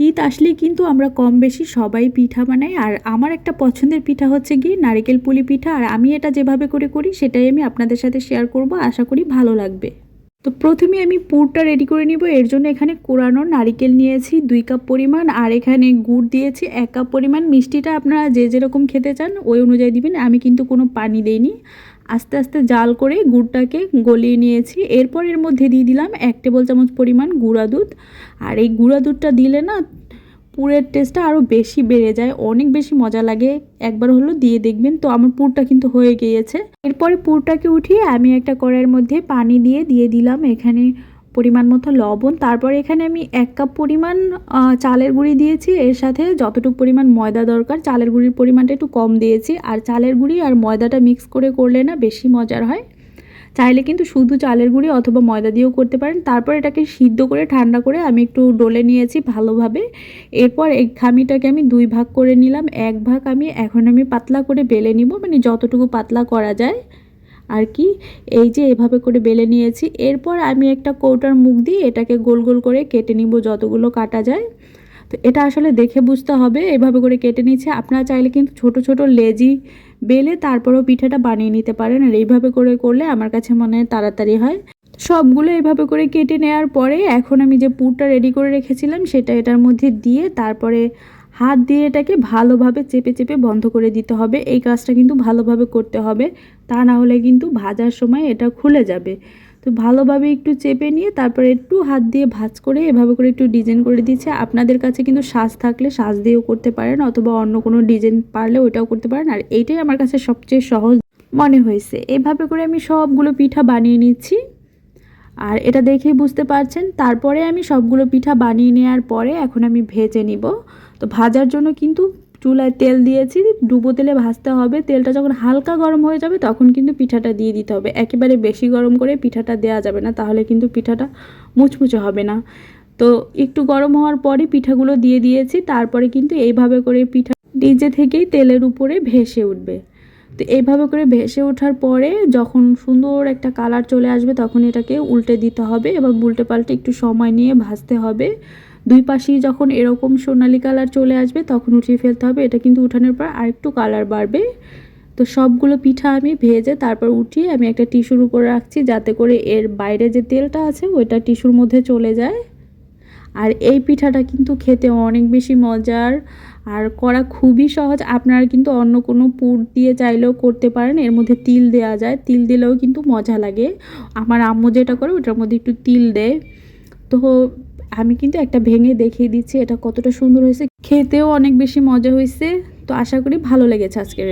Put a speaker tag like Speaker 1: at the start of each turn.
Speaker 1: শীত আসলে কিন্তু আমরা কম বেশি সবাই পিঠা বানাই। আর আমার একটা পছন্দের পিঠা হচ্ছে গিয়ে নারিকেল পুলি পিঠা। আর আমি এটা যেভাবে করে করি, সেটাই আমি আপনাদের সাথে শেয়ার করব। আশা করি ভালো লাগবে। তো প্রথমে আমি পুরটা রেডি করে নিব। এর জন্য এখানে কোরানো নারিকেল নিয়েছি, দুই কাপ পরিমাণ। আর এখানে গুড় দিয়েছি, এক কাপ পরিমাণ। মিষ্টিটা আপনারা যে যেরকম খেতে চান, ওই অনুযায়ী দিবেন। আমি কিন্তু কোনো পানি দেইনি। আস্তে আস্তে জাল করে গুড়টাকে গলিয়ে নিয়েছি। এরপর এর মধ্যে দিয়ে দিলাম এক টেবিল চামচ পরিমাণ গুঁড়া দুধ। আর এই গুঁড়া দুধটা দিলে না পুরের টেস্টটা আরও বেশি বেড়ে যায়, অনেক বেশি মজা লাগে। একবার হলো দিয়ে দেখবেন। তো আমার পুরটা কিন্তু হয়ে গিয়েছে। এরপরে পুরটাকে উঠিয়ে আমি একটা কড়াইয়ের মধ্যে পানি দিয়ে দিয়ে দিলাম এখানে পরিমাণ মতো লবণ। তারপর এখানে আমি এক কাপ পরিমাণ চালের গুঁড়ি দিয়েছি। এর সাথে যতটুকু পরিমাণ ময়দা দরকার, চালের গুঁড়ির পরিমাণটা একটু কম দিয়েছি। আর চালের গুঁড়ি আর ময়দাটা মিক্স করে করলে না বেশি মজার হয়। চাইলে কিন্তু শুধু চালের গুঁড়ি অথবা ময়দা দিয়েও করতে পারেন। তারপর এটাকে সিদ্ধ করে, ঠান্ডা করে আমি একটু ডলে নিয়েছি ভালোভাবে। এরপর এই খামিটাকে আমি দুই ভাগ করে নিলাম। এক ভাগ আমি এখন আমি পাতলা করে বেলে নিব মানে যতটুকু পাতলা করা যায় আর কি। এই যে এভাবে করে বেলে নিয়েছি। এরপর আমি একটা কৌটার মুখ দিয়ে এটাকে গোল গোল করে কেটে নিব যতগুলো কাটা যায়। তো এটা আসলে দেখে বুঝতে হবে, এভাবে করে কেটে নিচ্ছে। আপনারা চাইলে কিন্তু ছোট ছোট লেজি বেলে তারপরেও পিঠাটা বানিয়ে নিতে পারেন আর এইভাবে করে করলে আমার কাছে মনে হয় তাড়াতাড়ি হয়। সবগুলো এভাবে করে কেটে নেওয়ার পরে এখন আমি যে পুরটা রেডি করে রেখেছিলাম সেটা এটার মধ্যে দিয়ে তারপরে হাত দিয়ে এটাকে ভালোভাবে চেপে চেপে বন্ধ করে দিতে হবে। এই কাজটা কিন্তু ভালোভাবে করতে হবে। তা না হলে কিন্তু ভাজার সময় এটা খুলে যাবে। তো ভালোভাবে একটু চেপে নিয়ে তারপরে একটু হাত দিয়ে ভাজ করে এভাবে করে একটু ডিজাইন করে দিচ্ছে। আপনাদের কাছে কিন্তু সাজ থাকলে সাজ দিয়েও করতে পারেন অথবা অন্য কোনো ডিজাইন পারলে ওইটাও করতে পারেন। আর এইটাই আমার কাছে সবচেয়ে সহজ মনে হয়েছে। এভাবে করে আমি সবগুলো পিঠা বানিয়ে নিচ্ছি। আর এটা দেখেই বুঝতে পারছেন, তারপরে আমি সবগুলো পিঠা বানিয়ে নেওয়ার পরে এখন আমি ভেজে নিব। তো ভাজার জন্য কিন্তু চুলায় তেল দিয়েছি, ডুবো তেলে ভাজতে হবে। তেলটা যখন হালকা গরম হয়ে যাবে, তখন কিন্তু পিঠাটা দিয়ে দিতে হবে। একেবারে বেশি গরম করে পিঠাটা দেওয়া যাবে না, তাহলে কিন্তু পিঠাটা মুচমুচে হবে না। তো একটু গরম হওয়ার পরে পিঠাগুলো দিয়ে দিয়েছি, তারপরে কিন্তু এইভাবে করে পিঠা নিজে থেকেই তেলের উপরে ভেসে উঠবে। তো এইভাবে করে ভেসে ওঠার পরে যখন সুন্দর একটা কালার চলে আসবে, তখন এটাকে উল্টে দিতে হবে। এবার উল্টে পাল্টে একটু সময় নিয়ে ভাজতে হবে। দুই পাশেই যখন এরকম সোনালি কালার চলে আসবে, তখন উঠিয়ে ফেলতে হবে। এটা কিন্তু উঠানোর পর আরেকটু কালার বাড়বে। তো সবগুলো পিঠা আমি ভেজে তারপর উঠিয়ে আমি একটা টিস্যুর উপর রাখছি, যাতে করে এর বাইরে যে তেলটা আছে, ওইটা টিস্যুর মধ্যে চলে যায়। আর এই পিঠাটা কিন্তু খেতে অনেক বেশি মজার। আর করা খুবই সহজ। আপনারা কিন্তু অন্য কোনো পুর দিয়ে চাইলেও করতে পারেন। এর মধ্যে তিল দেওয়া যায়। তিল দিলেও কিন্তু মজা লাগে। আমার আম্মু যেটা করে, ওটার মধ্যে একটু তিল দেয়। তো আমি কিন্তু একটা ভেঙে দেখিয়ে দিচ্ছি এটা কতটা সুন্দর হয়েছে। খেতেও অনেক বেশি মজা হয়েছে। তো আশা করি ভালো লেগেছে আজকের